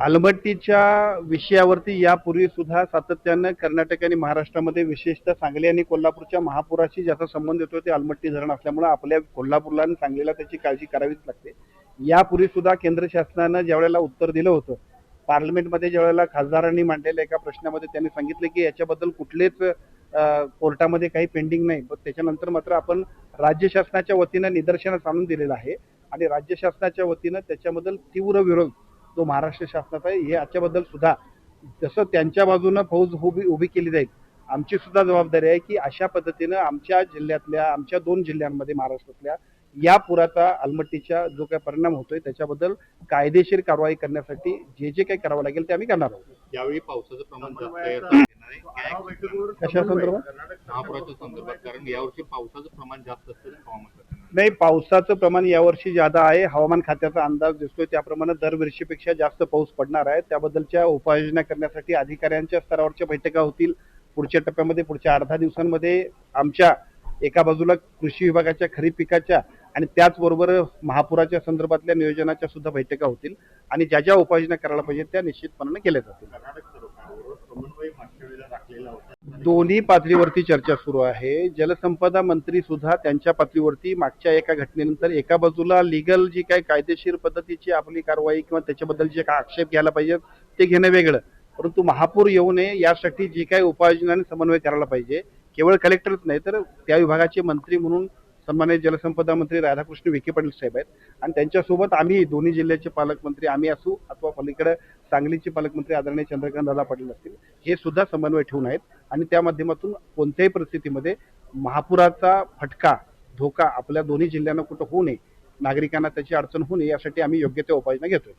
अलमट्टीच्या विषयावरती यापूर्वी सुद्धा सातत्यानं कर्नाटक आणि महाराष्ट्रामध्ये विशेषतः सांगली आणि कोल्हापूरच्या महापुराशी ज्याचा संबंध येतो ते अलमट्टी धरण असल्यामुळे आपल्या कोल्हापूरला आणि सांगलीला त्याची काळजी करावीच लागते. यापूर्वी सुद्धा केंद्र शासनानं ज्यावेळेला उत्तर दिलं होतं पार्लमेंटमध्ये ज्यावेळेला खासदारांनी मांडलेल्या एका प्रश्नामध्ये त्यांनी सांगितलं की याच्याबद्दल कुठलेच कोर्टामध्ये काही पेंडिंग नाही. पण त्याच्यानंतर मात्र आपण राज्य शासनाच्या वतीनं निदर्शनास आणून दिलेलं आहे. आणि राज्य शासनाच्या वतीनं त्याच्याबद्दल तीव्र विरोध जो महाराष्ट्र शासनाचा आहे हे याच्याबद्दल सुद्धा जसं त्यांच्या बाजूनं फौज उभी उभी केली जाईल आमची सुद्धा जबाबदारी आहे की अशा पद्धतीनं आमच्या जिल्ह्यातल्या आमच्या दोन जिल्ह्यांमध्ये महाराष्ट्रातल्या या पुराचा अलमट्टीच्या जो काही परिणाम होतोय त्याच्याबद्दल कायदेशीर कारवाई करण्यासाठी जे जे काही करावं लागेल ते आम्ही करणार आहोत. यावेळी पावसाचं प्रमाण कशा संदर्भात महापुराच्या संदर्भात कारण यावर्षी पावसाचं प्रमाण जास्त असतं हवामान. नाही पावसाचं प्रमाण यावर्षी ज्यादा आहे हवामान खात्याचा अंदाज दिसतोय त्याप्रमाणे दरवर्षीपेक्षा जास्त पाऊस पडणार आहे. त्याबद्दलच्या उपाययोजना करण्यासाठी अधिकाऱ्यांच्या स्तरावरच्या बैठका होतील. पुढच्या टप्प्यामध्ये पुढच्या अर्धा दिवसांमध्ये आमच्या एका बाजूला कृषी विभागाच्या खरीप पिकाच्या आणि त्याचबरोबर महापुराच्या संदर्भातल्या नियोजनाच्या सुद्धा बैठका होतील. आणि ज्या ज्या उपाययोजना करायला पाहिजे त्या निश्चितपणाने केल्या जातील कर्नाटक सरकारवर समन्वय मागच्या वेळेला राखलेला होता दोन्ही पातळीवरती चर्चा सुरू आहे. जलसंपदा मंत्री सुद्धा त्यांच्या पातळीवरती मागच्या एका घटनेनंतर एका बाजूला लिगल जी काही कायदेशीर पद्धतीची आपली कारवाई किंवा त्याच्याबद्दल जे काय आक्षेप घ्यायला पाहिजे ते घेणं वेगळं. परंतु महापूर येऊ नये यासाठी जी काही उपाययोजना आणि समन्वय करायला पाहिजे. केवळ कलेक्टरच नाही तर त्या विभागाचे मंत्री म्हणून सन्मान्य जलसंपदा मंत्री राधाकृष्ण विखे पाटील साहेब आहेत. आणि त्यांच्यासोबत आम्ही दोन्ही जिल्ह्याचे पालकमंत्री आम्ही असू अथवा पलीकडे सांगलीचे पालकमंत्री आदरणीय चंद्रकांत दादा पाटील असतील हे सुद्धा समन्वय ठेवून आहेत. आणि त्या माध्यमातून कोणत्याही परिस्थितीमध्ये महापुराचा फटका धोका आपल्या दोन्ही जिल्ह्यांना कुठं होऊ नये नागरिकांना त्याची अडचण होऊ नये यासाठी आम्ही योग्य त्या उपाययोजना घेतोय.